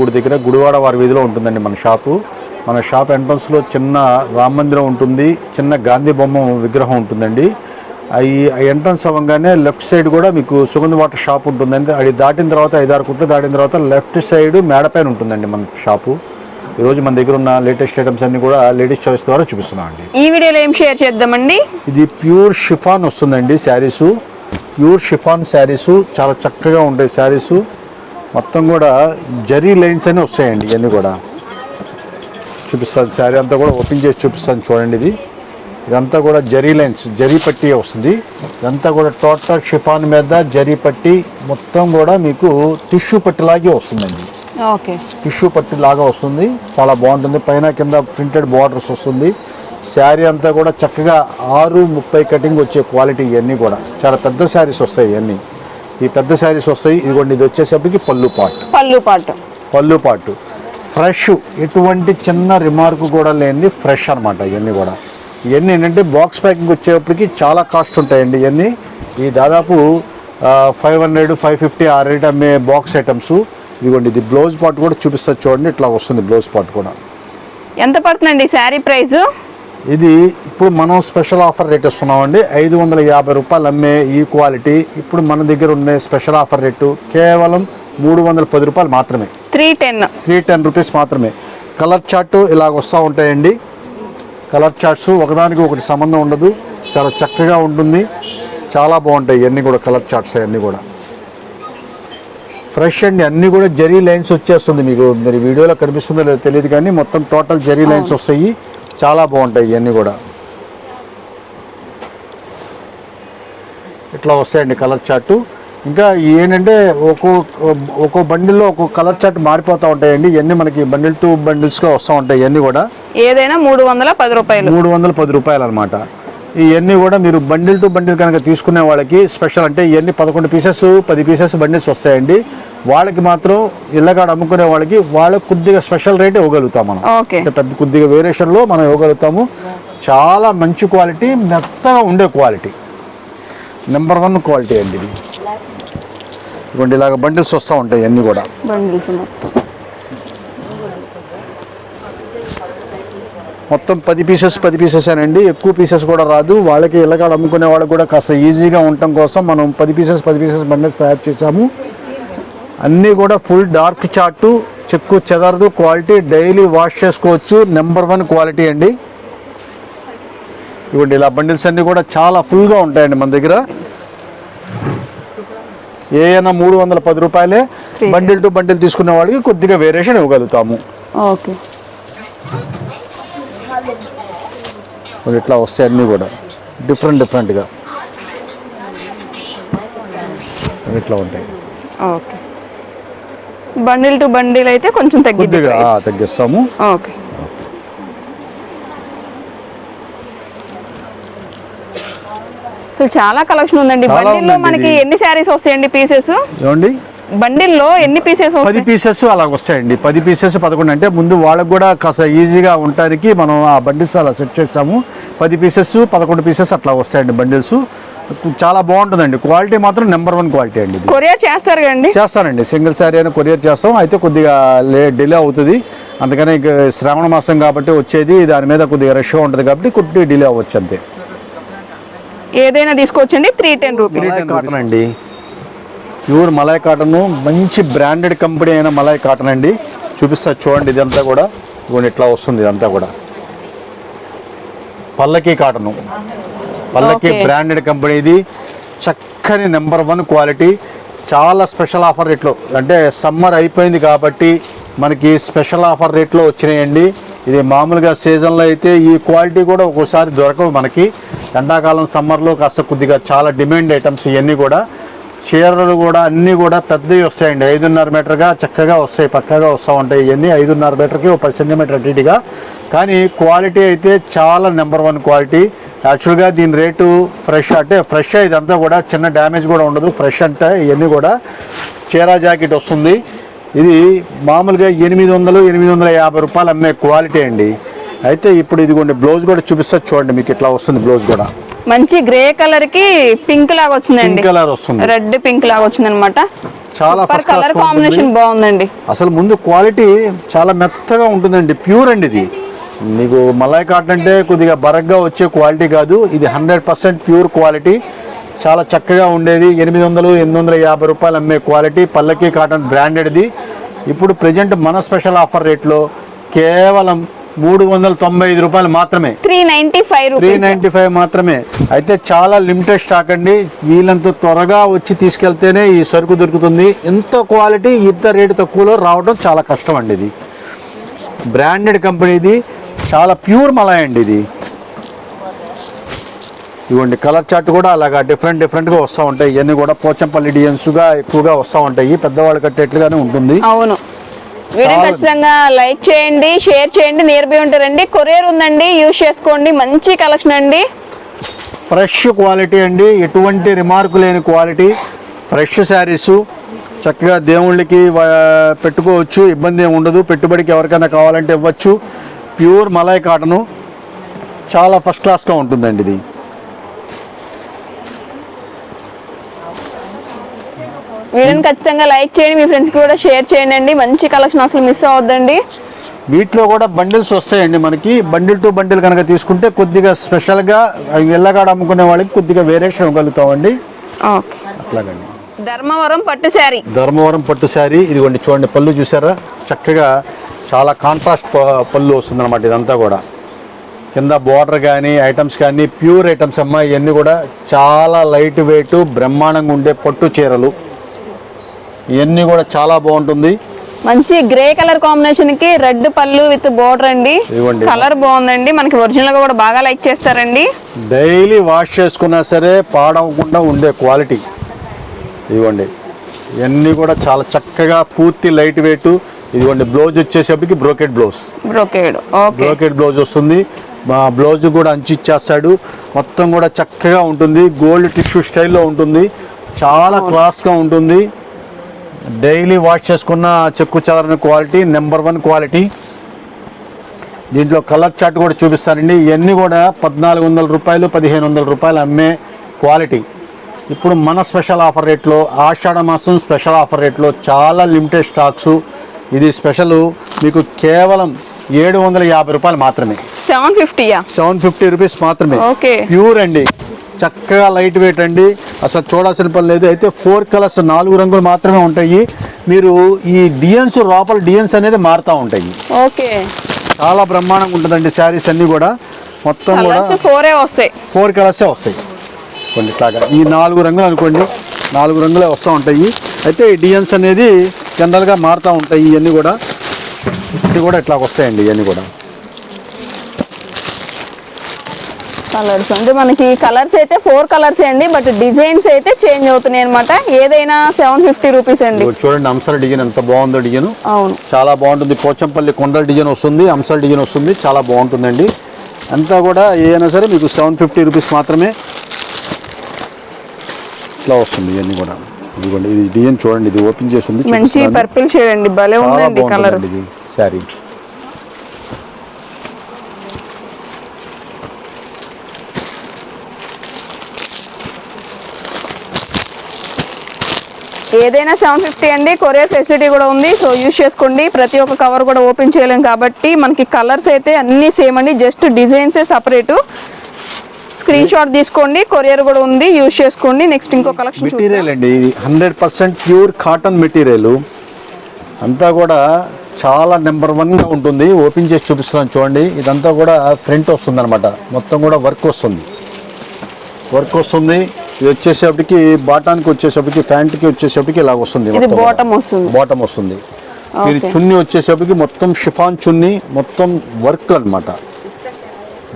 గుడి దగ్గర గుడివాడ వారి వీధిలో ఉంటుందండి మన షాపు. మన షాప్ ఎంట్రన్స్లో చిన్న రామ మందిరం ఉంటుంది చిన్న గాంధీ బొమ్మ విగ్రహం ఉంటుందండి. అవి ఆ ఎంట్రన్స్ అవ్వగానే లెఫ్ట్ సైడ్ కూడా మీకు సుగంధ వాటర్ షాప్ ఉంటుందండి. అది దాటిన తర్వాత ఐదారు కుట్లు దాటిన తర్వాత లెఫ్ట్ సైడ్ మేడపైన ఉంటుందండి మన షాపు. ఈరోజు మన దగ్గర ఉన్న లేటెస్ట్ ఐటమ్స్ అన్ని కూడా లేడీస్ చాయిస్ ద్వారా చూపిస్తున్నాం అండి ఈ వీడియోలో ఏం షేర్ చేద్దామండి? ఇది ప్యూర్ షిఫాన్ వస్తుందండి శారీసు. Pure chiffon saris. చాలా చక్కగా ఉంటాయి శారీసు. మొత్తం కూడా జరీ లైన్స్ అని వస్తాయండి ఇవన్నీ కూడా. చూపిస్తాను శారీ అంతా కూడా ఓపెన్ చేసి చూపిస్తాను చూడండి ఇది. ఇదంతా కూడా జరీ లైన్స్ జరీ పట్టి వస్తుంది. ఇదంతా కూడా టోటల్ షిఫాన్ మీద జరీ పట్టి మొత్తం కూడా మీకు టిష్యూ పట్టిలాగే వస్తుందండి. ఓకే. టిష్యూ పట్టి లాగా వస్తుంది. చాలా బాగుంటుంది. పైన కింద ప్రింటెడ్ బార్డర్స్ వస్తుంది. శారీ అంతా కూడా చక్కగా ఆరు ముప్పై కటింగ్ వచ్చే క్వాలిటీ ఇవన్నీ కూడా. చాలా పెద్ద శారీస్ వస్తాయి ఇవన్నీ. ఈ పెద్ద శారీస్ వస్తాయి. ఇదిగోండి ఇది వచ్చేసరికి పళ్ళు పాట్. పళ్ళు పాటు. పళ్ళు పాటు. ఫ్రెష్ ఎటువంటి చిన్న రిమార్క్ కూడా లేనిది ఫ్రెష్ అనమాట ఇవన్నీ కూడా. ఇవన్నీ ఏంటంటే బాక్స్ ప్యాకింగ్ వచ్చేటప్పటికి చాలా కాస్ట్ ఉంటాయండి ఇవన్నీ. ఈ దాదాపు ఫైవ్ హండ్రెడ్ ఫైవ్ ఫిఫ్టీ ఆ రేట్ అమ్మే బాక్స్ ఐటమ్స్ ఇదిగోండి ఇది బ్లౌజ్ పార్ట్ కూడా చూపిస్తారు చూడండి ఇట్లా వస్తుంది బ్లౌజ్ పార్ట్ కూడా. ఎంత పడుతుందండి శారీ ప్రైస్ ఇది ఇప్పుడు మనం స్పెషల్ ఆఫర్ రేట్ ఇస్తున్నామండి. ఐదు వందల యాభై రూపాయలు అమ్మే ఈ క్వాలిటీ. ఇప్పుడు మన దగ్గర ఉన్న స్పెషల్ ఆఫర్ రేటు కేవలం మూడు వందల పది రూపాయలు మాత్రమే. Three ten. Three ten rupees మాత్రమే. కలర్ చార్ట్ ఇలాగ వస్తూ ఉంటాయండి. కలర్ చార్ట్స్ ఒకదానికి ఒకటి సంబంధం ఉండదు. చాలా చక్కగా ఉంటుంది. చాలా బాగుంటాయి ఇవన్నీ కూడా కలర్ చార్ట్స్ అన్నీ కూడా. ఫ్రెష్ అండి. అన్నీ కూడా జరీ లైన్స్ వచ్చేస్తుంది మీకు. మరి వీడియోలో కనిపిస్తుందో లేదో తెలియదు కానీ మొత్తం టోటల్ జరీ లైన్స్ వస్తాయి. చాలా బాగుంటాయి ఇవన్నీ కూడా. ఇట్లా వస్తాయండి కలర్ చార్టు. ఇంకా ఏంటంటే ఒక్కో ఒక్కో బండిల్లో ఒక్కో కలర్ చార్ట్ మారిపోతూ ఉంటాయండి. ఇవన్నీ మనకి బండిల్ టు బండిల్స్గా వస్తూ ఉంటాయి ఇవన్నీ కూడా. ఏదైనా మూడు వందల పది రూపాయలు. మూడు వందల పది రూపాయలు అనమాట ఇవన్నీ కూడా మీరు బండిల్ టు బండిల్ కనుక తీసుకునే వాళ్ళకి స్పెషల్ అంటే ఇవన్నీ పదకొండు పీసెస్ పది పీసెస్ బండిల్స్ వస్తాయండి. వాళ్ళకి మాత్రం ఇళ్ళకాడ అమ్ముకునే వాళ్ళకి వాళ్ళకి కొద్దిగా స్పెషల్ రేట్ ఇవ్వగలుగుతాం మనం. పెద్ద కొద్దిగా వేరియేషన్లో మనం ఇవ్వగలుగుతాము. చాలా మంచి క్వాలిటీ మెత్తగా ఉండే క్వాలిటీ. నెంబర్ వన్ క్వాలిటీ అండి ఇది. ఇవ్వండి ఇలాగ బండిల్స్ వస్తూ ఉంటాయి అన్నీ కూడా. మొత్తం పది పీసెస్ పది పీసెస్ అండి ఎక్కువ పీసెస్ కూడా రాదు. వాళ్ళకి ఇళ్ళకాడ అమ్ముకునే వాళ్ళకి కూడా కాస్త ఈజీగా ఉండటం కోసం మనం పది పీసెస్ పది పీసెస్ బండిల్స్ తయారు చేసాము అన్నీ కూడా ఫుల్ డార్క్ చార్టు చెక్కు చెదరదు క్వాలిటీ డైలీ వాష్ చేసుకోవచ్చు. నెంబర్ వన్ క్వాలిటీ అండి. ఇవ్వండి ఇలా బండిల్స్ అన్నీ కూడా చాలా ఫుల్గా ఉంటాయండి మన దగ్గర. ఏ అయినా మూడు వందల పది రూపాయలే. బండిల్ టు బండిల్ తీసుకునే వాళ్ళకి కొద్దిగా వేరియేషన్ ఇవ్వగలుగుతాము. ఓకే. ఇట్లా వస్తాయి అన్నీ కూడా. డిఫరెంట్ డిఫరెంట్గా ఇట్లా ఉంటాయి. ఓకే. బండిల్ టు బండిల్ అయితే కొంచెం తగ్గింది కొద్దిగా తగ్గిస్తాము. ఓకే. సో చాలా కలెక్షన్ ఉందండి. బండిల్లో మనకి. ఎన్ని శారీస్ వస్తాయండి పీసెస్? ఏమండి? బండిల్లో ఎన్ని పీసెస్ పది పీసెస్ అలా వస్తాయండి. పది పీసెస్ పదకొండు. అంటే ముందు వాళ్ళకు కూడా కాస్త ఈజీగా ఉండటానికి మనం ఆ బండిల్స్ అలా సెట్ చేస్తాము. పది పీసెస్ పదకొండు పీసెస్ అట్లా వస్తాయండి బండిల్స్. చాలా బాగుంటుందండి. క్వాలిటీ మాత్రం నెంబర్ వన్ క్వాలిటీ అండి కొరియర్ చేస్తారు కదండి? చేస్తానండి. సింగిల్ శారీ అని కొరియర్ చేస్తాం. అయితే కొద్దిగా లే డిలే అవుతుంది. అందుకని ఇక శ్రావణ మాసం కాబట్టి వచ్చేది దాని మీద కొద్దిగా రష్గా ఉంటుంది కాబట్టి కొద్దిగా డిలే అవ్వచ్చు అంతే. ఏదైనా తీసుకోవచ్చండి? త్రీ టెన్ రూపీస్ కాటన్ అండి. Pure malai cotton. మంచి బ్రాండెడ్ కంపెనీ అయిన మలాయ్ కాటన్ అండి. చూపిస్తా చూడండి ఇదంతా కూడా. ఇట్లా వస్తుంది ఇదంతా కూడా. పల్లకి కాటను. పల్లకి. బ్రాండెడ్ కంపెనీ ఇది చక్కని నెంబర్ వన్ క్వాలిటీ చాలా స్పెషల్ ఆఫర్ రేట్లో. అంటే సమ్మర్ అయిపోయింది కాబట్టి మనకి స్పెషల్ ఆఫర్ రేట్లో వచ్చినాయండి. ఇది మామూలుగా సీజన్లో అయితే ఈ క్వాలిటీ కూడా ఒక్కోసారి దొరకవు మనకి. ఎండాకాలం సమ్మర్లో కాస్త కొద్దిగా చాలా డిమాండ్ ఐటమ్స్ ఇవన్నీ కూడా. చీరలు కూడా అన్నీ కూడా పెద్దవి వస్తాయండి. ఐదున్నర మీటర్గా చక్కగా వస్తాయి పక్కగా వస్తూ ఉంటాయి. ఇవన్నీ ఐదున్నర మీటర్కి ఒక పది సెంటీమీటర్ అటుగా కానీ క్వాలిటీ అయితే చాలా నెంబర్ వన్ క్వాలిటీ. యాక్చువల్గా దీని రేటు ఫ్రెష్ అంటే ఫ్రెష్ ఇదంతా కూడా చిన్న డ్యామేజ్ కూడా ఉండదు. ఫ్రెష్ అంటే ఇవన్నీ కూడా చీరా జాకెట్ వస్తుంది. ఇది మామూలుగా ఎనిమిది వందలు ఎనిమిది వందల యాభై రూపాయలు అమ్మే క్వాలిటీ అండి. అయితే ఇప్పుడు ఇదిగోండి బ్లౌజ్ కూడా చూపిస్తా చూడండి మీకు ఇట్లా వస్తుంది బ్లౌజ్ కూడా. మంచి గ్రే కలర్కి పింక్ లాగా వచ్చిందండి. కలర్ వస్తుంది. రెడ్ పింక్ లాగా వచ్చింది అనమాట చాలా కలర్ కాంబినేషన్ బాగుందండి. అసలు ముందు క్వాలిటీ చాలా మెత్తగా ఉంటుందండి. ప్యూర్ అండి ఇది. మీకు మలై కాటన్ అంటే కొద్దిగా బరగ్గా వచ్చే క్వాలిటీ కాదు. ఇది హండ్రెడ్ పర్సెంట్ ప్యూర్ క్వాలిటీ చాలా చక్కగా ఉండేది. ఎనిమిది వందలు ఎనిమిది వందల యాభై రూపాయలు అమ్మే క్వాలిటీ పల్లకి కాటన్ బ్రాండెడ్ది ఇప్పుడు ప్రజెంట్ మన స్పెషల్ ఆఫర్ రేట్లో కేవలం మూడు వందల తొంభై ఐదు రూపాయలు మాత్రమే. Three ninety five three rupees ninety five మాత్రమే. అయితే చాలా లిమిటెడ్ స్టాక్ అండి. వీళ్ళంత త్వరగా వచ్చి తీసుకెళ్తేనే ఈ సరుకు దొరుకుతుంది. ఇంత క్వాలిటీ ఇంత రేటు తక్కువలో రావడం చాలా కష్టం అండి ఇది. బ్రాండెడ్ కంపెనీది చాలా ప్యూర్ మలాయ్ అండి ఇది. ఇవ్వండి కలర్ చార్ట్ కూడా అలాగా డిఫరెంట్ డిఫరెంట్గా వస్తూ ఉంటాయి. ఇవన్నీ కూడా పోచంపల్లి డిజైన్స్గా ఎక్కువగా వస్తూ ఉంటాయి. పెద్దవాళ్ళు కట్టేట్లుగానే ఉంటుంది. అవును. వీడియో ఖచ్చితంగా లైక్ చేయండి షేర్ చేయండి నియర్ బై ఉంటారండి కొరియర్ ఉందండి యూజ్ చేసుకోండి. మంచి కలెక్షన్ అండి. ఫ్రెష్ క్వాలిటీ అండి. ఎటువంటి రిమార్క్ లేని క్వాలిటీ. ఫ్రెష్ శారీసు. చక్కగా దేవుళ్ళకి పెట్టుకోవచ్చు. ఇబ్బంది ఏమి ఉండదు. పెట్టుబడికి ఎవరికైనా కావాలంటే ఇవ్వచ్చు. Pure malai cotton. చాలా ఫస్ట్ క్లాస్గా ఉంటుందండి ఇది. వీడియోని ఖచ్చితంగా లైక్ చేయండి మీ ఫ్రెండ్స్కి కూడా షేర్ చేయండి అండి. మంచి కలెక్షన్ అసలు మిస్ అవ్వద్దండి. వీటిలో కూడా బండిల్స్ వస్తాయండి మనకి. బండిల్ టు బండిల్ కనుక తీసుకుంటే కొద్దిగా స్పెషల్గా ఎల్లగాడ అమ్ముకునే వాళ్ళకి కొద్దిగా వేరియేషన్ ఇవ్వగలుగుతామండి. అట్లాగండి. ధర్మవరం పట్టు శారీ. ధర్మవరం పట్టు శారీ. ఇదిగోండి చూడండి పళ్ళు చూసారా? చక్కగా చాలా కాంట్రాస్ట్ పళ్ళు వస్తుంది అనమాట ఇదంతా కూడా. కింద బార్డర్ కానీ ఐటమ్స్ కానీ ప్యూర్ ఐటమ్స్ అమ్మా ఇవన్నీ కూడా చాలా లైట్ వెయిట్ బ్రహ్మాండంగా ఉండే పట్టు చీరలు. ఇవన్నీ కూడా చాలా బాగుంటుంది. మంచి గ్రే కలర్ కాంబినేషన్కి రెడ్ పళ్ళు విత్ బోర్డర్ అండి. కలర్ బాగుందండి. మనకి ఒరిజినల్గా కూడా బాగా లైక్ చేస్తారండి. డైలీ వాష్ చేసుకున్నా సరే పాడవకుండా ఉండే క్వాలిటీ. ఇదిగోండి ఇవన్నీ కూడా చాలా చక్కగా పూర్తి లైట్ వెయిట్. ఇదిగోండి బ్లౌజ్ వచ్చేసరికి brocade blouse. Brocade. Okay. Brocade blouse వస్తుంది. మా బ్లౌజ్ కూడా అంచి ఇచ్చేస్తాడు. మొత్తం కూడా చక్కగా ఉంటుంది. గోల్డ్ టిష్యూ స్టైల్లో ఉంటుంది. చాలా క్లాస్గా ఉంటుంది. డైలీ వాష్ చేసుకున్న చెక్కు చెదరని క్వాలిటీ నెంబర్ వన్ క్వాలిటీ. దీంట్లో కలర్ చార్ట్ కూడా చూపిస్తానండి. ఇవన్నీ కూడా పద్నాలుగు వందల రూపాయలు పదిహేను వందల రూపాయలు అమ్మే క్వాలిటీ. ఇప్పుడు మన స్పెషల్ ఆఫర్ రేట్లో ఆషాఢ మాసం స్పెషల్ ఆఫర్ రేట్లో చాలా లిమిటెడ్ స్టాక్స్. ఇది స్పెషల్ మీకు కేవలం ఏడు వందల యాభై రూపాయలు మాత్రమే. సెవెన్ ఫిఫ్టీయా? సెవెన్ ఫిఫ్టీ రూపీస్ మాత్రమే. ఓకే. ప్యూర్ అండి. చక్కగా లైట్ వెయిట్ అండి. అసలు చూడాల్సిన పని లేదు. అయితే ఫోర్ కలర్స్ నాలుగు రంగులు మాత్రమే ఉంటాయి. మీరు ఈ డియన్స్ లోపల డియన్స్ అనేది మారుతూ ఉంటాయి. ఓకే. చాలా బ్రహ్మాండంగా ఉంటుందండి శారీస్ అన్నీ కూడా. మొత్తం కూడా ఫోరే వస్తాయి. ఫోర్ కలర్సే వస్తాయి. కొన్ని ఇట్లాగా. ఈ నాలుగు రంగులు అనుకోండి. నాలుగు రంగులే వస్తూ ఉంటాయి. అయితే ఈ డియన్స్ అనేది జనరల్గా మారుతూ ఉంటాయి. ఇవన్నీ కూడా. ఇది కూడా ఇట్లా వస్తాయండి. ఇవన్నీ కూడా. కలర్స్. అంటే మనకి కలర్స్ అయితే ఫోర్ కలర్స్ అండి బట్ డిజైన్స్ అయితే చేంజ్ అవుతున్నాయి అనమాట ఏదైనా సెవెన్ ఫిఫ్టీ రూపీస్ అండి. చూడండి అంశాల డిజైన్ ఎంత బాగుందో డిజైన్. అవును. చాలా బాగుంటుంది. పోచంపల్లి కొండల డిజైన్ వస్తుంది అంశాల డిజైన్ వస్తుంది చాలా బాగుంటుందండి. అంతా కూడా ఏదైనా సరే మీకు సెవెన్ ఫిఫ్టీ రూపీస్ మాత్రమే ఇట్లా వస్తుంది ఇవన్నీ కూడా. ఇదిగోండి ఇది డిజైన్ చూడండి ఇది ఓపెన్ చేసి ఉంది మంచి. పర్పుల్ షేడ్ అండి భలే ఉందండి కలర్. ఇది శారీ. ఏదైనా సెవెన్ ఫిఫ్టీ అండి. కొరియర్ ఫెసిలిటీ కూడా ఉంది. సో యూస్ చేసుకోండి. ప్రతి ఒక్క కవర్ కూడా ఓపెన్ చేయలేం కాబట్టి మనకి కలర్స్ అయితే అన్నీ సేమ్ అండి. జస్ట్ డిజైన్సే సపరేటు స్క్రీన్ షాట్ తీసుకోండి. కొరియర్ కూడా ఉంది. యూస్ చేసుకోండి. నెక్స్ట్ ఇంకో కలెక్షన్ మెటీరియల్ అండి ఇది. Hundred percent pure cotton material అంతా కూడా చాలా నెంబర్ వన్గా ఉంటుంది. ఓపెన్ చేసి చూపిస్తున్నాను చూడండి. ఇదంతా కూడా ఫ్రంట్ వస్తుంది అనమాట మొత్తం కూడా వర్క్ వస్తుంది. వర్క్ వస్తుంది. ఇది వచ్చేసేపటికి బాటానికి వచ్చేసేపటికి ప్యాంట్కి వచ్చేసేపటికి ఇలా వస్తుంది బాటమ్ వస్తుంది. బాటమ్ వస్తుంది. ఇది చున్నీ వచ్చేసరికి మొత్తం షిఫాన్ చున్నీ మొత్తం వర్క్ అన్నమాట.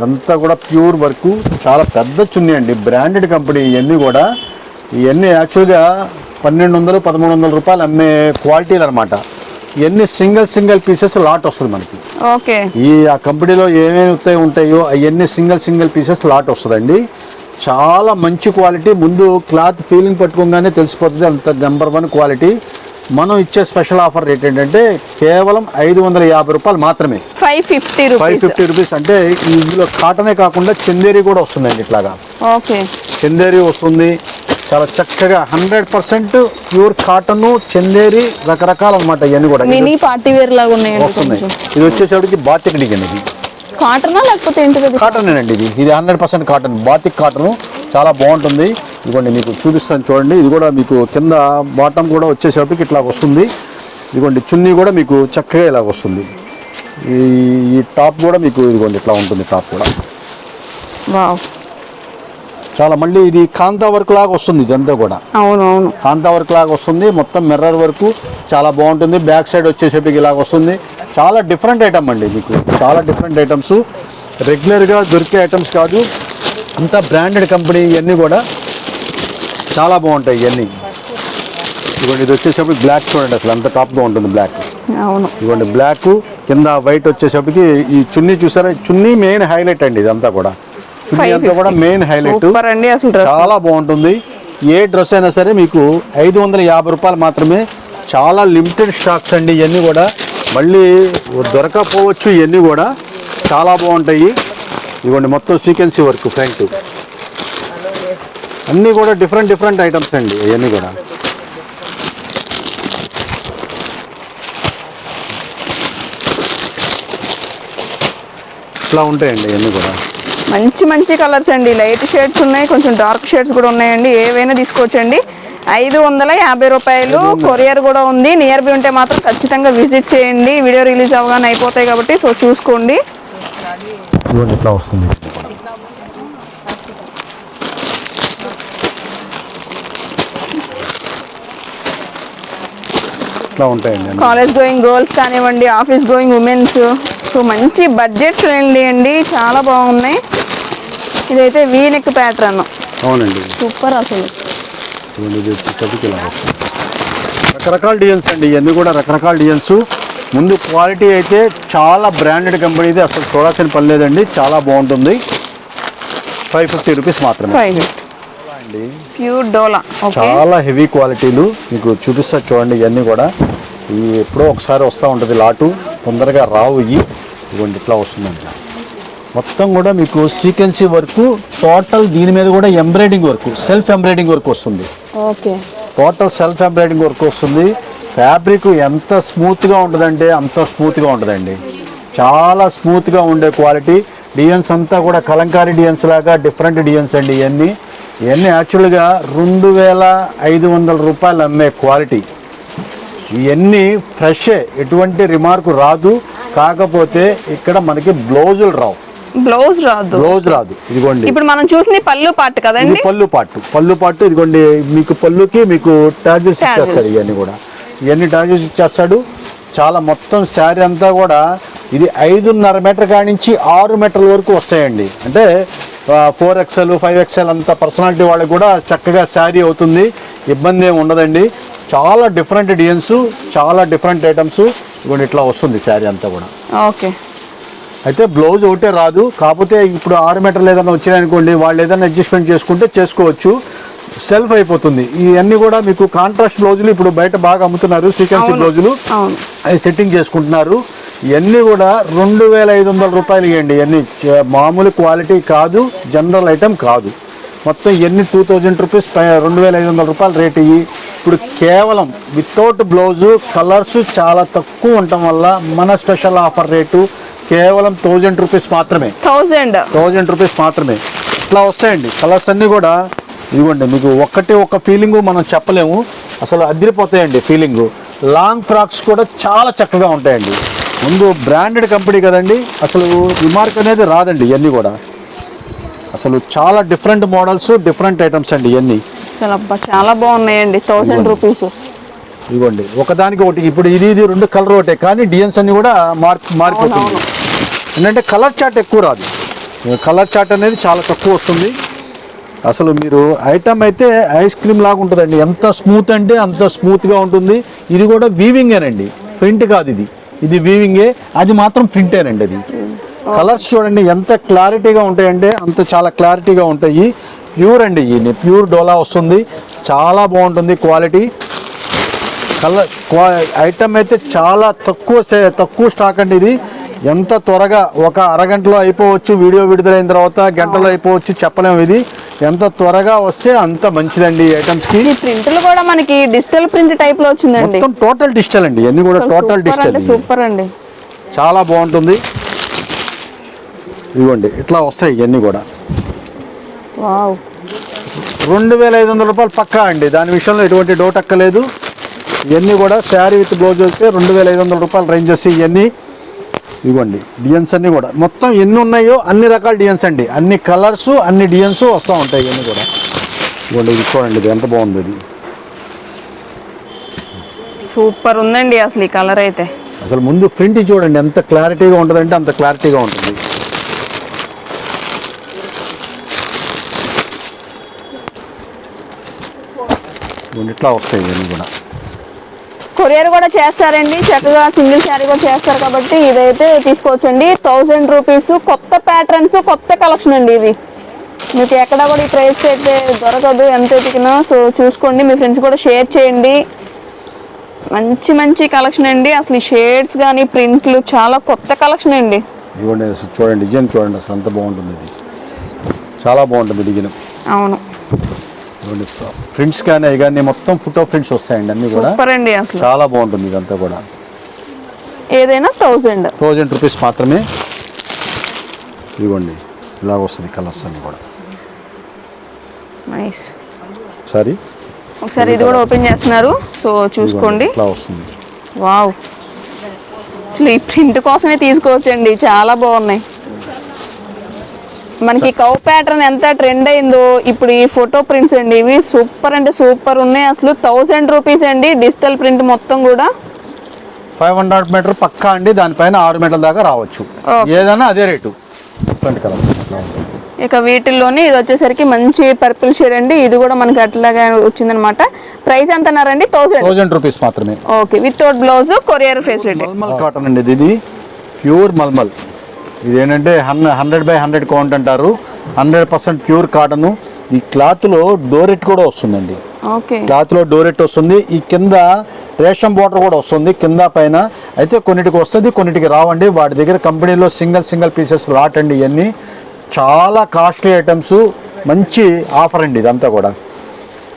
అంతా కూడా ప్యూర్ వర్క్. చాలా పెద్ద చున్నీ అండి. బ్రాండెడ్ కంపెనీ ఇవన్నీ కూడా. ఇవన్నీ యాక్చువల్గా పన్నెండు వందలు పదమూడు వందల రూపాయలు అమ్మే క్వాలిటీలు అనమాట ఇవన్నీ సింగిల్ సింగిల్ పీసెస్ లాట్ వస్తుంది మనకి. ఓకే. ఈ ఆ కంపెనీలో ఏమేమి ఉంటాయి ఉంటాయో అవన్నీ సింగిల్ సింగిల్ పీసెస్ లాట్ వస్తుందండి. చాలా మంచి క్వాలిటీ. ముందు క్లాత్ ఫీలింగ్ పట్టుకోగానే తెలిసిపోతుంది. అంత నెంబర్ వన్ క్వాలిటీ. మనం ఇచ్చే స్పెషల్ ఆఫర్ రేట్ ఏంటంటే కేవలం ఐదు వందల యాభై రూపాయలు మాత్రమే. Five fifty five fifty rupees. అంటే ఇందులో కాటనే కాకుండా చందేరి కూడా వస్తుందండి ఇట్లాగా. ఓకే. చందేరి వస్తుంది. చాలా చక్కగా hundred percent pure cotton Chanderi రకరకాలు అనమాట ఇవన్నీ కూడా. ఇది మినీ పార్టీ వేర్ లాగా ఉన్నాయండి వస్తుంది కొంచెం. ఇది వచ్చేసరికి బాతిక్ డిజైన్ ఇది. కాటనా లేకపోతే? కాటన్ అండి ఇది. ఇది hundred percent cotton. Batik cotton. చాలా బాగుంటుంది. ఇదిగోండి మీకు చూపిస్తాను చూడండి. ఇది కూడా మీకు కింద బాటమ్ కూడా వచ్చేసరికి ఇట్లా వస్తుంది. ఇదిగోండి చున్నీ కూడా మీకు చక్కగా ఇలా వస్తుంది. ఈ ఈ టాప్ కూడా మీకు ఇదిగోండి ఇట్లా ఉంటుంది టాప్ కూడా. చాలా మళ్ళీ ఇది కాంతా వర్క్ లాగా వస్తుంది ఇదంతా కూడా. అవును అవును కాంతా వర్క్ లాగా వస్తుంది. మొత్తం మిర్రర్ వర్క్. చాలా బాగుంటుంది. బ్యాక్ సైడ్ వచ్చేసేపటికి ఇలాగ వస్తుంది. చాలా డిఫరెంట్ ఐటమ్ అండి మీకు. చాలా డిఫరెంట్ ఐటమ్స్ రెగ్యులర్గా దొరికే ఐటమ్స్ కాదు. అంతా బ్రాండెడ్ కంపెనీ ఇవన్నీ కూడా చాలా బాగుంటాయి ఇవన్నీ. ఇదిగోండి ఇది వచ్చేసరికి బ్లాక్ చూడండి అసలు అంత టాప్గా ఉంటుంది బ్లాక్ అవును. ఇదిగోండి బ్లాక్ కింద వైట్ వచ్చేసరికి ఈ చున్నీ చూసారా? చున్నీ మెయిన్ హైలైట్ అండి ఇదంతా కూడా. చున్నీ అంతా కూడా మెయిన్ హైలైట్ చాలా బాగుంటుంది. ఏ డ్రెస్ అయినా సరే మీకు ఐదు వందల యాభై రూపాయలు మాత్రమే చాలా లిమిటెడ్ స్టాక్స్ అండి ఇవన్నీ కూడా. మళ్ళీ దొరకపోవచ్చు ఇవన్నీ కూడా. చాలా బాగుంటాయి. ఇవ్వండి మొత్తం సీక్వెన్సీ వర్క్ ఫ్రంట్ అన్నీ కూడా డిఫరెంట్ డిఫరెంట్ ఐటమ్స్ అండి ఇవన్నీ కూడా. ఇట్లా ఉంటాయండి ఇవన్నీ కూడా. మంచి మంచి కలర్స్ అండి. లైట్ షేడ్స్ ఉన్నాయి కొంచెం డార్క్ షేడ్స్ కూడా ఉన్నాయండి. ఏవైనా తీసుకోవచ్చండి. ఐదు వందల యాభై రూపాయలు కొరియర్ కూడా ఉంది. నియర్ బై ఉంటే మాత్రం ఖచ్చితంగా విజిట్ చేయండి. వీడియో రిలీజ్ అవగానే అయిపోతాయి కాబట్టి సో చూసుకోండి. ఇట్లా వస్తుంది. కాలేజ్ గోయింగ్ గర్ల్స్ కానివ్వండి ఆఫీస్ గోయింగ్ ఉమెన్స్ సో మంచి బడ్జెట్ ఫ్రెండ్లీ అండి. చాలా బాగున్నాయి. ఇదైతే వీ నెక్ ప్యాటర్న్ అవునండి. సూపర్ అసలు. ఇవ్వండి ఇది వచ్చేసరికి ఇలా వస్తుంది రకరకాల డిజైన్స్ అండి ఇవన్నీ కూడా రకరకాల డిజైన్స్ ముందు క్వాలిటీ అయితే చాలా బ్రాండెడ్ కంపెనీది అసలు చూడాల్సిన పని లేదండి చాలా బాగుంటుంది. ఫైవ్ ఫిఫ్టీ రూపీస్ మాత్రమే. ఫైవ్ అండి. ప్యూర్ డోలా ఓకే చాలా హెవీ క్వాలిటీలు మీకు చూపిస్తా చూడండి ఇవన్నీ కూడా. ఈ ఎప్పుడో ఒకసారి వస్తూ ఉంటుంది లాటు. తొందరగా రావు ఇవి. ఇవ్వండి ఇట్లా వస్తుందండి మొత్తం కూడా మీకు సీక్వెన్సీ వర్క్ టోటల్ దీని మీద కూడా embroidering work self embroidering work వస్తుంది. Okay. Total self embroidering work వస్తుంది. ఫ్యాబ్రిక్ ఎంత స్మూత్గా ఉంటుందంటే అంత స్మూత్గా ఉంటుందండి. చాలా స్మూత్గా ఉండే క్వాలిటీ డిజైన్స్ అంతా కూడా కలంకారీ డిజైన్స్ లాగా డిఫరెంట్ డిజైన్స్ అండి ఇవన్నీ ఇవన్నీ యాక్చువల్గా రెండు వేల ఐదు వందల రూపాయలు అమ్మే క్వాలిటీ ఇవన్నీ ఫ్రెష్ ఎటువంటి రిమార్క్ రాదు. కాకపోతే ఇక్కడ మనకి బ్లౌజులు రావు. బ్లౌజ్ రాదు. బ్లౌజ్ రాదు. ఇదిగోండి. ఇప్పుడు మనం చూసింది పళ్ళు పాటు ఇది కదండి పళ్ళు పాటు. పళ్ళు పాటు ఇదిగోండి మీకు పళ్ళుకి మీకు టార్జెస్. ఇచ్చేస్తాడు ఇవన్నీ కూడా. ఇవన్నీ టార్జెస్ ఇచ్చేస్తాడు. చాలా మొత్తం శారీ అంతా కూడా ఇది ఐదున్నర మీటర్ కాడి నుంచి ఆరు మీటర్ల వరకు వస్తాయండి. అంటే ఫోర్ ఎక్స్ఎల్ ఫైవ్ ఎక్స్ఎల్ అంత పర్సనాలిటీ వాళ్ళకి కూడా చక్కగా శారీ అవుతుంది. ఇబ్బంది ఏమి ఉండదండి. చాలా డిఫరెంట్ డిజైన్స్ చాలా డిఫరెంట్ ఐటమ్స్. ఇవ్వండి ఇట్లా వస్తుంది శారీ అంతా కూడా. ఓకే. అయితే బ్లౌజ్ ఒకటే రాదు. కాకపోతే ఇప్పుడు ఆరు మీటర్లు ఏదైనా వచ్చినాయనుకోండి వాళ్ళు ఏదైనా అడ్జస్ట్మెంట్ చేసుకుంటే చేసుకోవచ్చు. సెల్ఫ్ అయిపోతుంది. ఇవన్నీ కూడా మీకు కాంట్రాస్ట్ బ్లౌజులు ఇప్పుడు బయట బాగా అమ్ముతున్నారు సీక్వెన్సీ. బ్లౌజులు అవి సెట్టింగ్ చేసుకుంటున్నారు. ఇవన్నీ కూడా రెండు వేల ఐదు వందల రూపాయలు ఇవ్వండి. ఇవన్నీ మామూలు క్వాలిటీ కాదు జనరల్ ఐటమ్ కాదు. మొత్తం ఇవన్నీ టూ థౌజండ్ రూపీస్ రెండు వేల ఐదు వందల రూపాయలు రేట్ ఇవి. ఇప్పుడు కేవలం వితౌట్ బ్లౌజు కలర్స్ చాలా తక్కువ ఉండటం వల్ల మన స్పెషల్ ఆఫర్ రేటు కేవలం థౌజండ్ రూపీస్ మాత్రమే. థౌజండ్. థౌజండ్ రూపీస్ మాత్రమే. ఇట్లా వస్తాయండి. కలర్స్ అన్నీ కూడా ఇదిగోండి మీకు ఒక్కటి ఒక ఫీలింగు మనం చెప్పలేము. అసలు అదిరిపోతాయండి ఫీలింగు. లాంగ్ ఫ్రాక్స్ కూడా చాలా చక్కగా ఉంటాయండి. ముందు బ్రాండెడ్ కంపెనీ కదండి. అసలు రిమార్క్ అనేది రాదండి ఇవన్నీ కూడా. అసలు చాలా డిఫరెంట్ మోడల్స్ డిఫరెంట్ ఐటమ్స్ అండి ఇవన్నీ. చాలా బాగున్నాయండి. Thousand rupees. ఇవ్వండి ఒకదానికి ఒకటి. ఇప్పుడు ఇది ఇది రెండు కలర్ ఒకటే. కానీ డిజైన్స్ అన్ని కూడా మార్ మారిపోతుంది. ఏంటంటే కలర్ చాట్ ఎక్కువ రాదు. కలర్ చాట్ అనేది చాలా తక్కువ వస్తుంది. అసలు మీరు ఐటమ్ అయితే ఐస్ క్రీమ్ లాగా ఉంటుందండి. ఎంత స్మూత్ అంటే అంత స్మూత్గా ఉంటుంది. ఇది కూడా వీవింగేనండి. ప్రింట్ కాదు ఇది. ఇది వీవింగే. అది మాత్రం ప్రింటేనండి అది. కలర్స్ చూడండి ఎంత క్లారిటీగా ఉంటాయంటే అంత చాలా క్లారిటీగా ఉంటాయి. ప్యూర్ అండి ఇది. ప్యూర్ డోలా వస్తుంది. చాలా బాగుంటుంది క్వాలిటీ. కలర్ ఐటమ్ అయితే చాలా తక్కువ సే- తక్కువ స్టాక్ అండి ఇది. ఎంత త్వరగా ఒక అరగంటలో అయిపోవచ్చు వీడియో విడుదలైన తర్వాత గంటలో అయిపోవచ్చు చెప్పలేము ఇది. ఎంత త్వరగా వస్తే అంత మంచిదండి ఈ ఐటమ్స్కి ఈ ప్రింట్లు కూడా మనకి డిజిటల్ ప్రింట్ టైప్లో వచ్చిందండి. మొత్తం టోటల్ డిజిటల్ అండి ఇవన్నీ కూడా టోటల్ డిజిటల్ సూపర్ అండి. చాలా బాగుంటుంది. ఇవ్వండి ఇట్లా వస్తాయి ఇవన్నీ కూడా. రెండు వేల ఐదు వందల రూపాయలు పక్కా అండి దాని విషయంలో ఎటువంటి డౌట్ అక్కలేదు ఇవన్నీ కూడా శారీ విత్ బ్లౌజ్ వస్తే రెండు వేల ఐదు వందల రూపాయలు రేంజెస్ ఇవన్నీ. ఇవ్వండి డిజైన్స్ అన్నీ కూడా. మొత్తం ఎన్ని ఉన్నాయో అన్ని రకాల డిజైన్స్ అండి. అన్ని కలర్స్ అన్ని డిజైన్స్ వస్తూ ఉంటాయి ఇవన్నీ కూడా. ఇవ్వండి ఇది చూడండి ఇది ఎంత బాగుంది ఇది. సూపర్ ఉందండి అసలు ఈ కలర్ అయితే. అసలు ముందు ప్రింట్ చూడండి ఎంత క్లారిటీగా ఉంటుందంటే అంత క్లారిటీగా ఉంటుంది. ఇట్లా వస్తాయి ఇవన్నీ కూడా. కొరియర్ కూడా చేస్తారండి. చక్కగా సింగిల్ శారీ కూడా చేస్తారు కాబట్టి ఇదైతే తీసుకోవచ్చండి. థౌజండ్ రూపీస్ కొత్త ప్యాటర్న్స్ కొత్త కలెక్షన్ అండి ఇది మీకు ఎక్కడ కూడా ఈ ప్రైస్ అయితే దొరకదు ఎంత ఎతికినా. సో చూసుకోండి మీ ఫ్రెండ్స్ కూడా షేర్ చేయండి. మంచి మంచి కలెక్షన్ అండి. అసలు ఈ షేడ్స్ కానీ ప్రింట్లు చాలా కొత్త కలెక్షన్ అండి. ఇవ్వండి చూడండి డిజైన్ చూడండి అసలు ఎంత బాగుంటుంది ఇది. చాలా బాగుంటుంది డిజైన్. అవును. ప్రింట్స్ కానీ కానీ మొత్తం ఫోటో ప్రింట్స్ వస్తాయండి అన్నీ కూడా. సూపర్ అండి అసలు. చాలా బాగుంటుంది ఇదంతా కూడా. ఏదైనా థౌజండ్ థౌజండ్ రూపీస్ మాత్రమే. ఇవ్వండి ఇలాగ వస్తుంది కలర్స్ అన్నీ కూడా. నైస్ సరే ఒకసారి ఇది కూడా ఓపెన్ చేస్తున్నారు. సో చూసుకోండి. ఇట్లా వస్తుంది. వావ్ అసలు ఈ ప్రింట్ కోసమే తీసుకోవచ్చండి. చాలా బాగున్నాయి. మనకి కౌ ప్యాటర్న్ ఎంత ట్రెండ్ అయిందో ఇప్పుడు ఈ ఫోటో ప్రింట్స్ అండి ఇవి సూపర్ అంటే సూపర్ ఉన్నాయి. అసలు థౌజండ్ రూపీస్ అండి డిజిటల్ ప్రింట్ మొత్తం కూడా. ఫైవ్ హండ్రెడ్ మీటర్ పక్కా అండి దానిపైన ఆరు మీటర్ల దాకా రావచ్చు. ఏదైనా అదే రేటు. ఇక వీటిల్లోనే ఇది వచ్చేసరికి మంచి పర్పుల్ షేడ్ అండి. ఇది కూడా మనకి అట్లాగా వచ్చిందనమాట. ప్రైస్ ఎంత అన్నారండి? థౌజండ్ థౌజండ్ రూపీస్ మాత్రమే. Okay without blouse courier facility mulmul cotton అండి ఇది. ఇది ప్యూర్ మల్మల్ ఇది ఏంటంటే hundred hundred by hundred count అంటారు. Hundred percent pure cotton. ఈ క్లాత్లో డోరెట్ కూడా వస్తుందండి. క్లాత్లో డోరెట్ వస్తుంది. ఈ కింద రేషన్ బార్డర్ కూడా వస్తుంది కింద పైన. అయితే కొన్నిటికి వస్తుంది కొన్నిటికి రావండి. వాటి దగ్గర కంపెనీలో సింగిల్ సింగిల్ పీసెస్ లాట్ అండి ఇవన్నీ చాలా కాస్ట్లీ ఐటమ్స్. మంచి ఆఫర్ అండి ఇదంతా కూడా.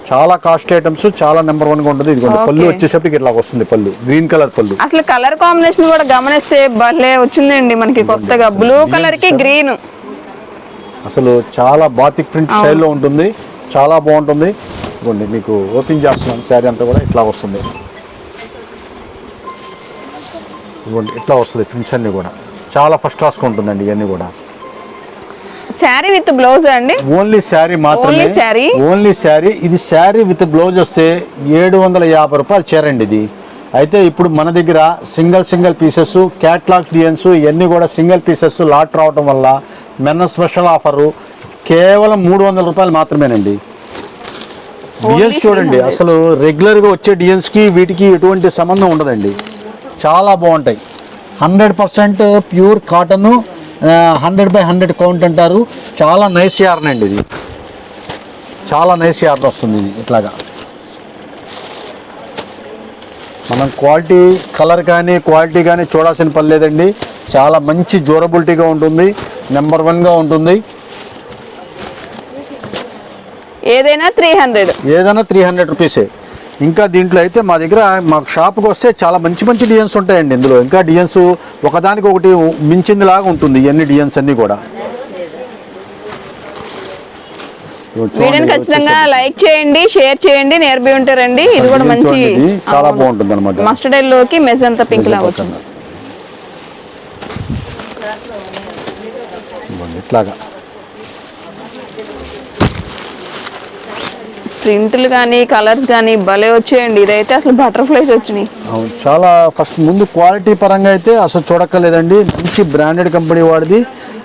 చాలా కాస్ట్లీ ఐటమ్స్ చాలా నెంబర్ వన్గా ఉంటుంది. ఇదిగోండి పళ్ళు. వచ్చేసరికి ఇట్లా వస్తుంది పళ్ళు. గ్రీన్ కలర్ పళ్ళు. అసలు కలర్ కాంబినేషన్ కూడా గమనిస్తే భలే వచ్చిందండి మనకి కొత్తగా. బ్లూ కలర్కి గ్రీన్ అసలు చాలా బాతిక్ ప్రింట్ స్టైల్లో ఉంటుంది. చాలా బాగుంటుంది. ఇదిగోండి మీకు ఓపెన్ చేస్తున్నాను. శారీ అంతా కూడా ఇట్లా వస్తుంది. ఇదిగోండి ఇట్లా వస్తుంది ప్రింట్స్ అన్నీ కూడా. చాలా ఫస్ట్ క్లాస్గా ఉంటుందండి ఇవన్నీ కూడా. శారీ విత్ బ్లౌజ్ అండి? ఓన్లీ శారీ మాత్రమే. saree? ఓన్లీ శారీ. ఇది శారీ విత్ బ్లౌజ్ వస్తే ఏడు వందల యాభై రూపాయలు చీరండి ఇది. అయితే ఇప్పుడు మన దగ్గర single single pieces catalogue designs ఇవన్నీ కూడా సింగిల్ పీసెస్ లాట్ రావటం వల్ల మెన్న స్పెషల్ ఆఫరు కేవలం మూడు వందల రూపాయలు మాత్రమేనండి. డిజైన్స్ చూడండి అసలు రెగ్యులర్గా వచ్చే డిజైన్స్కి వీటికి ఎటువంటి సంబంధం ఉండదండి. చాలా బాగుంటాయి. Hundred percent pure cotton hundred by hundred count అంటారు. చాలా నైస్ యార్న్ అండి ఇది. చాలా నైస్ యార్న్ వస్తుంది ఇది ఇట్లాగా. మనం క్వాలిటీ కలర్ కానీ క్వాలిటీ కానీ చూడాల్సిన పని లేదండి. చాలా మంచి డ్యూరబిలిటీగా ఉంటుంది. నెంబర్ వన్గా ఉంటుంది. ఏదైనా త్రీ హండ్రెడ్ ఏదైనా త్రీ హండ్రెడ్ రూపీసే ఇంకా దీంట్లో అయితే మా దగ్గర మా షాప్కి వస్తే చాలా మంచి మంచి డిజైన్స్ ఉంటాయండి ఇందులో. ఇంకా డిజైన్స్ ఒకదానికి ఒకటి మించింది లాగా ఉంటుంది ఇవన్నీ డిజైన్స్ అన్నీ కూడా. వీడియోని ఖచ్చితంగా లైక్ చేయండి షేర్ చేయండి నేర్పి ఉంటారండి. ఇది కూడా మంచి చాలా బాగుంటుంది అన్నమాట. మస్టర్డ్ ఎల్లోకి మెజంతా పింక్ లాగా. వచ్చింది ఇట్లాగా. ప్రింట్లు కానీ కలర్స్ కానీ భలే వచ్చాయండి. ఇదైతే అసలు బటర్ఫ్లైస్ వచ్చినాయి. అవును చాలా ఫస్ట్ ముందు క్వాలిటీ పరంగా అయితే అసలు చూడక్కర్లేదండి. మంచి బ్రాండెడ్ కంపెనీ వాడిది.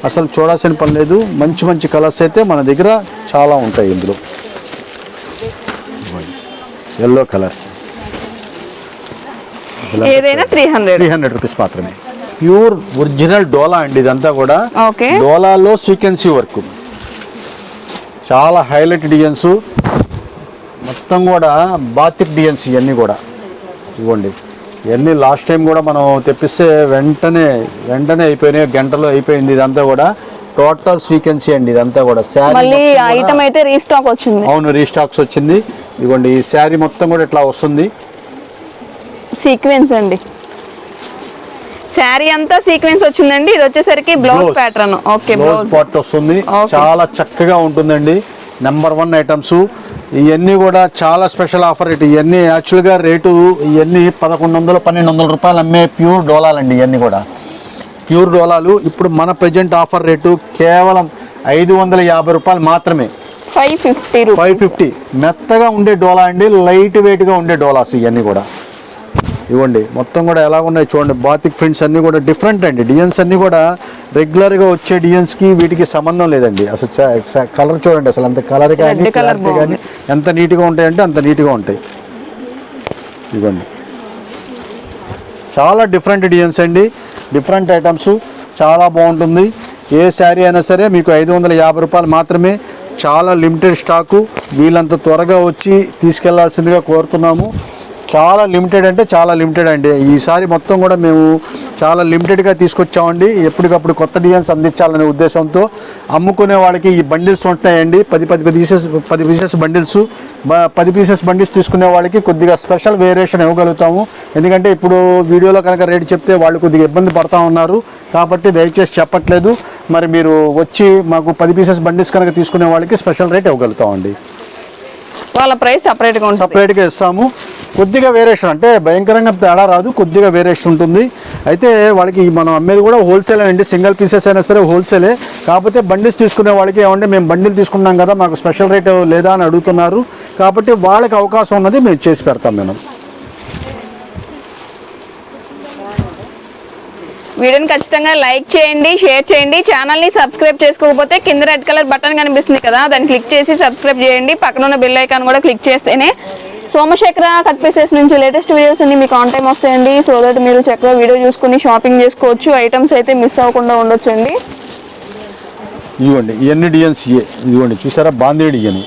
అసలు చూడాల్సిన పని లేదు. మంచి మంచి కలర్స్ అయితే మన దగ్గర చాలా ఉంటాయి ఇందులో. ఎల్లో కలర్ ఏదైనా three hundred three hundred rupees మాత్రమే. ప్యూర్ ఒరిజినల్ డోలా అండి ఇదంతా కూడా. డోలాలో సీక్వెన్సీ వర్క్ చాలా హైలైట్ డిజైన్స్ మొత్తం కూడా బాతిక్ డిజైన్స్ ఇవన్నీ కూడా. ఇవ్వండి. ఇవన్నీ లాస్ట్ టైం కూడా మనం తెప్పిస్తే వెంటనే వెంటనే అయిపోయినాయి గంటలో అయిపోయింది ఇదంతా కూడా. టోటల్ సీక్వెన్సీ అండి ఇదంతా కూడా. శారీ ఐటమ్ అయితే రీస్టాక్ వచ్చింది. అవును రీస్టాక్స్ వచ్చింది. ఇదిగోండి ఈ శారీ మొత్తం కూడా ఇట్లా వస్తుంది. సీక్వెన్స్ అండి. శారీ అంతా సీక్వెన్స్ వచ్చిందండి. ఇది వచ్చేసరికి blouse pattern okay blouse part వస్తుంది. చాలా చక్కగా ఉంటుందండి. నెంబర్ వన్ ఐటమ్స్ ఇవన్నీ కూడా చాలా స్పెషల్ ఆఫర్ రేట్. ఇవన్నీ యాక్చువల్గా రేటు ఇవన్నీ పదకొండు వందలు పన్నెండు వందల రూపాయలు అమ్మే ప్యూర్ డోలాలండి ఇవన్నీ కూడా. ప్యూర్ డోలాలు ఇప్పుడు మన ప్రజెంట్ ఆఫర్ రేటు కేవలం ఐదు వందల యాభై రూపాయలు మాత్రమే. Five fifty five fifty. మెత్తగా ఉండే డోలా అండి లైట్ వెయిట్గా ఉండే డోలాస్ ఇవన్నీ కూడా. ఇవ్వండి. మొత్తం కూడా ఎలా ఉన్నాయి చూడండి. బాతిక్ ప్రింట్స్ అన్నీ కూడా డిఫరెంట్ అండి. డిజైన్స్ అన్నీ కూడా రెగ్యులర్గా వచ్చే డిజైన్స్కి వీటికి సంబంధం లేదండి. అసలు కలర్ చూడండి అసలు అంత కలర్ కానీ కానీ ఎంత నీట్గా ఉంటాయంటే అంత నీట్గా ఉంటాయి. ఇవ్వండి. చాలా డిఫరెంట్ డిజైన్స్ అండి. డిఫరెంట్ ఐటమ్స్ చాలా బాగుంటుంది. ఏ శారీ అయినా సరే మీకు ఐదు వందల యాభై రూపాయలు మాత్రమే చాలా లిమిటెడ్ స్టాకు వీళ్ళంత త్వరగా వచ్చి తీసుకెళ్ళాల్సిందిగా కోరుతున్నాము. చాలా లిమిటెడ్ అంటే చాలా లిమిటెడ్ అండి. ఈసారి మొత్తం కూడా మేము చాలా లిమిటెడ్గా తీసుకొచ్చామండి. ఎప్పటికప్పుడు కొత్త డిజైన్స్ అందించాలనే ఉద్దేశంతో అమ్ముకునే వాళ్ళకి ఈ బండిల్స్ ఉంటాయండి పది పది పది పీసెస్ పది పీసెస్ బండిల్స్ పది పీసెస్ బండిల్స్ తీసుకునే వాళ్ళకి కొద్దిగా స్పెషల్ వేరియేషన్ ఇవ్వగలుగుతాము. ఎందుకంటే ఇప్పుడు వీడియోలో కనుక రేట్ చెప్తే వాళ్ళు కొద్దిగా ఇబ్బంది పడతా ఉన్నారు. కాబట్టి దయచేసి చెప్పట్లేదు. మరి మీరు వచ్చి మాకు పది పీసెస్ బండిల్స్ కనుక తీసుకునే వాళ్ళకి స్పెషల్ రేట్ ఇవ్వగలుగుతామండి. వాళ్ళ ప్రైస్ సపరేట్గా ఉంటుంది. సపరేట్గా ఇస్తాము. కొద్దిగా వేరియేషన్ అంటే భయంకరంగా తేడా రాదు కొద్దిగా వేరియేషన్ ఉంటుంది. అయితే వాళ్ళకి మనం అమ్మేది కూడా హోల్సేల్ అండి. సింగిల్ పీసెస్ అయినా సరే హోల్సేలే కాకపోతే బండిల్స్ తీసుకునే వాళ్ళకి ఏమంటే మేము బండిల్ తీసుకున్నాం కదా మాకు స్పెషల్ రేట్ లేదా అని అడుగుతున్నారు. కాబట్టి వాళ్ళకి అవకాశం ఉన్నది మేము చేసి పెడతాం మేము వీడియోని ఖచ్చితంగా లైక్ చేయండి షేర్ చేయండి. ఛానల్ని సబ్స్క్రైబ్ చేసుకోకపోతే కింద రెడ్ కలర్ బటన్ కనిపిస్తుంది కదా దాన్ని క్లిక్ చేసి సబ్స్క్రైబ్ చేయండి. పక్కన ఉన్న బెల్ ఐకాన్ కూడా క్లిక్ చేస్తేనే సోమశేఖర కట్ పీసెస్ నుంచి లేటెస్ట్ వీడియోస్ అన్ని మీకు ఆన్ టైం వస్తాయండి. సో దట్ మీరు చక్కగా వీడియో చూసుకుని షాపింగ్ చేసుకోవచ్చు. ఐటమ్స్ అయితే మిస్ అవ్వకుండా ఉండొచ్చండి. ఇదిగోండి ఇవన్నీ డిజైన్స్ ఇదిగోండి చూసారా? బాందిని డిజైన్.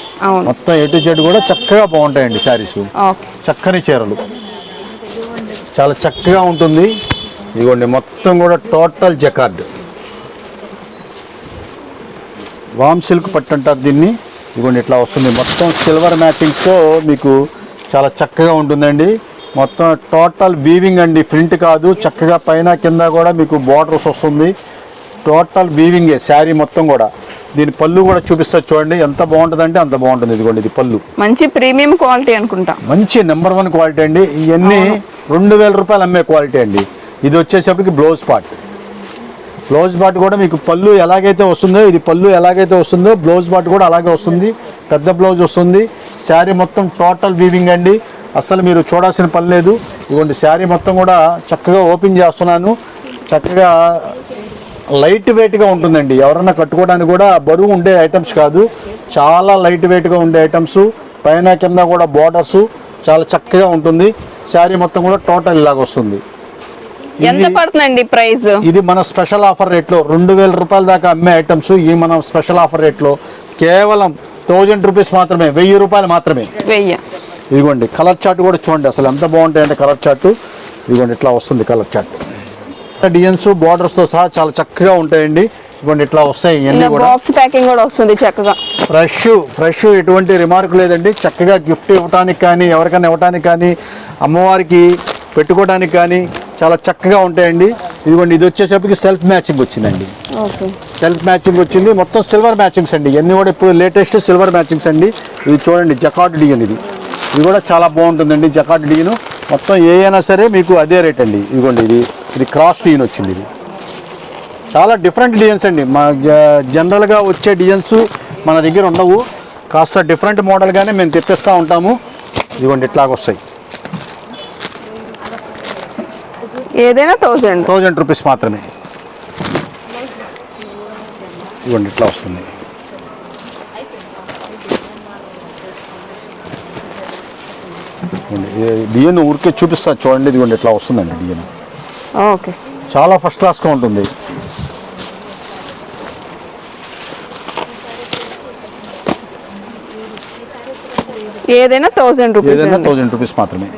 మొత్తం ఎటు జెడ్ కూడా చక్కగా బాగుంటాయండి శారీస్. చక్కని చీరలు. చాలా చక్కగా ఉంటుంది. ఇదిగోండి మొత్తం కూడా టోటల్ జకార్డ్ వామ్ సిల్క్ పట్టు అంటారు దీన్ని. ఇదిగోండి ఇట్లా వస్తుంది. మొత్తం సిల్వర్ మ్యాచింగ్స్తో మీకు చాలా చక్కగా ఉంటుందండి. మొత్తం టోటల్ వీవింగ్ అండి. ప్రింట్ కాదు చక్కగా పైన కింద కూడా మీకు బార్డర్స్ వస్తుంది. టోటల్ వీవింగే శారీ మొత్తం కూడా. దీని పళ్ళు కూడా చూపిస్తా చూడండి. ఎంత బాగుంటుందంటే అంత బాగుంటుంది ఇదిగోండి ఇది పళ్ళు. మంచి ప్రీమియం క్వాలిటీ అనుకుంటా. మంచి నెంబర్ వన్ క్వాలిటీ అండి. ఇవన్నీ రెండు వేల రూపాయలు అమ్మే క్వాలిటీ అండి. ఇది వచ్చేసరికి బ్లౌజ్ పార్ట్. బ్లౌజ్ బాట్ కూడా మీకు పళ్ళు ఎలాగైతే వస్తుందో ఇది పళ్ళు ఎలాగైతే వస్తుందో బ్లౌజ్ బాట్ కూడా అలాగే వస్తుంది. పెద్ద బ్లౌజ్ వస్తుంది. శారీ మొత్తం టోటల్ వీవింగ్ అండి. అస్సలు మీరు చూడాల్సిన పని లేదు. ఇవ్వండి శారీ మొత్తం కూడా చక్కగా ఓపెన్ చేస్తున్నాను. చక్కగా లైట్ వెయిట్గా ఉంటుందండి. ఎవరన్నా కట్టుకోవడానికి కూడా బరువు ఉండే ఐటమ్స్ కాదు. చాలా లైట్ వెయిట్గా ఉండే ఐటమ్స్. పైన కింద కూడా బోర్డర్సు. చాలా చక్కగా ఉంటుంది. శారీ మొత్తం కూడా టోటల్ ఇలాగ వస్తుంది. ఎంత పడుతుందండి ప్రైస్? ఇది మన స్పెషల్ ఆఫర్ రేట్లో రెండు వేల రూపాయల దాకా అమ్మే ఐటమ్స్ ఈ మన స్పెషల్ ఆఫర్ రేట్లో కేవలం థౌజండ్ రూపీస్ మాత్రమే వెయ్యి రూపాయలు మాత్రమే. ఇదిగోండి కలర్ చార్ట్ కూడా చూడండి అసలు ఎంత బాగుంటాయంటే కలర్ చార్ట్. ఇదిగోండి ఇట్లా వస్తుంది కలర్ చార్ట్. డిజైన్స్తో సహా చాలా చక్కగా ఉంటాయండి. ఇదిగోండి ఇట్లా వస్తాయి ఇవన్నీ కూడా. బాక్స్ ప్యాకింగ్ కూడా వస్తుంది చక్కగా. ఫ్రెష్ ఫ్రెష్ ఎటువంటి రిమార్క్ లేదండి. చక్కగా గిఫ్ట్ ఇవ్వడానికి కానీ ఎవరికైనా ఇవ్వడానికి కానీ అమ్మవారికి పెట్టుకోవడానికి కానీ చాలా చక్కగా ఉంటాయండి. ఇదిగోండి ఇది వచ్చేసరికి సెల్ఫ్ మ్యాచింగ్ వచ్చిందండి. సెల్ఫ్ మ్యాచింగ్ వచ్చింది. మొత్తం సిల్వర్ మ్యాచింగ్స్ అండి. ఇవన్నీ కూడా ఇప్పుడు లేటెస్ట్ సిల్వర్ మ్యాచింగ్స్ అండి. ఇది చూడండి జకాట్ డిజైన్ ఇది. ఇది కూడా చాలా బాగుంటుందండి జకాట్ డిజైన్ మొత్తం ఏ అయినా సరే మీకు అదే రేట్ అండి. ఇదిగోండి ఇది ఇది క్రాస్ డిజైన్ వచ్చింది ఇది. చాలా డిఫరెంట్ డిజైన్స్ అండి. మా జనరల్గా వచ్చే డిజైన్స్ మన దగ్గర ఉండవు. కాస్త డిఫరెంట్ మోడల్గానే మేము తెప్పిస్తూ ఉంటాము. ఇదిగోండి ఇట్లాగ ఏదైనా థౌజండ్. థౌజండ్ రూపీస్ మాత్రమే. ఇదిగోండి ఇట్లా వస్తుంది. డిఎన్ ఊరికే చూపిస్తా చూడండి ఇదిగోండి ఇట్లా వస్తుందండి డిఎన్. ఓకే. చాలా ఫస్ట్ క్లాస్గా ఉంటుంది. ఏదైనా థౌజండ్ రూపీస్ ఏదైనా థౌజండ్ రూపీస్ మాత్రమే.